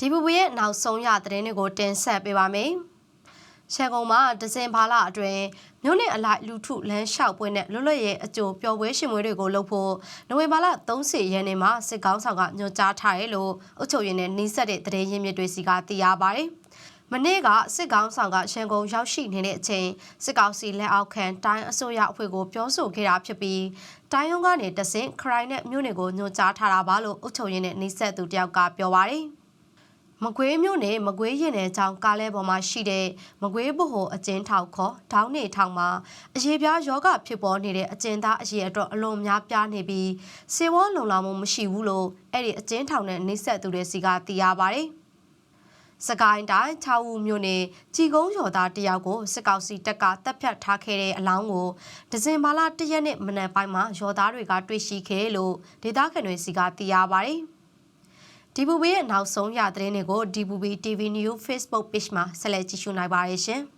ဒီဘူဘူရဲ့နောက်ဆုံးရသတင်းတွေကိုတင်ဆက်ပေးပါမယ်။ရှန်ကုန်မှာဒဇင်ဘာလအတွင်းမြို့နယ်အလိုက်လူထုလမ်းလျှောက်ပွဲနဲ့လွတ်လပ်ရဲ့အကျိုးပျော်ပွဲရှင်ပွဲတွေကိုလုပ်ဖို့နိုဝင်ဘာလ30ရက်နေ့မှာစစ်ကောင်းဆောင်ကညွှန်ကြားထားတယ်လို့အုပ်ချုပ်ရေးနဲ့နှိစက်တဲ့သတင်းရင်းမြစ်တွေစီကသိရပါတယ်။မနေ့ကစစ်ကောင်းဆောင်ကရန်ကုန်ရောက်ရှိနေတဲ့အချိန်စစ်ကောင်စီလက်အောက်ခံတိုင်းအစိုးရအဖွဲ့ကိုပြောဆိုခဲ့တာဖြစ်ပြီးတိုင်းရုံးကနေတဆင့်ခရိုင်နဲ့မြို့နယ်ကိုညွှန်ကြားထားတာပါလို့အုပ်ချုပ်ရေးနဲ့နှိစက်သူတယောက်ကပြောပါတယ်။ မကွေးမြို့နယ်မကွေးရင်နယ်ချောင်းကားလဲပေါ်မှာရှိတဲ့မကွေးဘဟုအကျဉ်းထောင်ခေါ်ဒေါင်းနေထောင်မှာအရေးပြားယောဂဖြစ်ပေါ်နေတဲ့အကျဉ်းသားအရေးအတွက်အလွန်များပြားနေပြီးစေဝါလုံလောက်မှုမရှိဘူးလို့အဲ့ဒီအကျဉ်းထောင်နဲ့နှိစက်သူတွေစီကသိရပါတယ်။စကိုင်းတိုင်း6ဦးမြို့နယ်ကြီးကုန်းရော်သားတယောက်ကိုစစ်ကောင်စီတပ်ကတပ်ဖြတ်ထားခဲ့တဲ့အလောင်းကိုဒီဇင်ဘာလ၁ရက်နေ့မနက်ပိုင်းမှာရော်သားတွေကတွေ့ရှိခဲ့လို့ဒေသခံတွေစီကသိရပါတယ်။ ဒီဘူဘီရဲ့နောက်ဆုံးရသတင်းတွေကိုဒီဘူဘီ TV News Facebook Page မှာဆက်လက်ကြည့်ရှုနိုင်ပါတယ်ရှင်။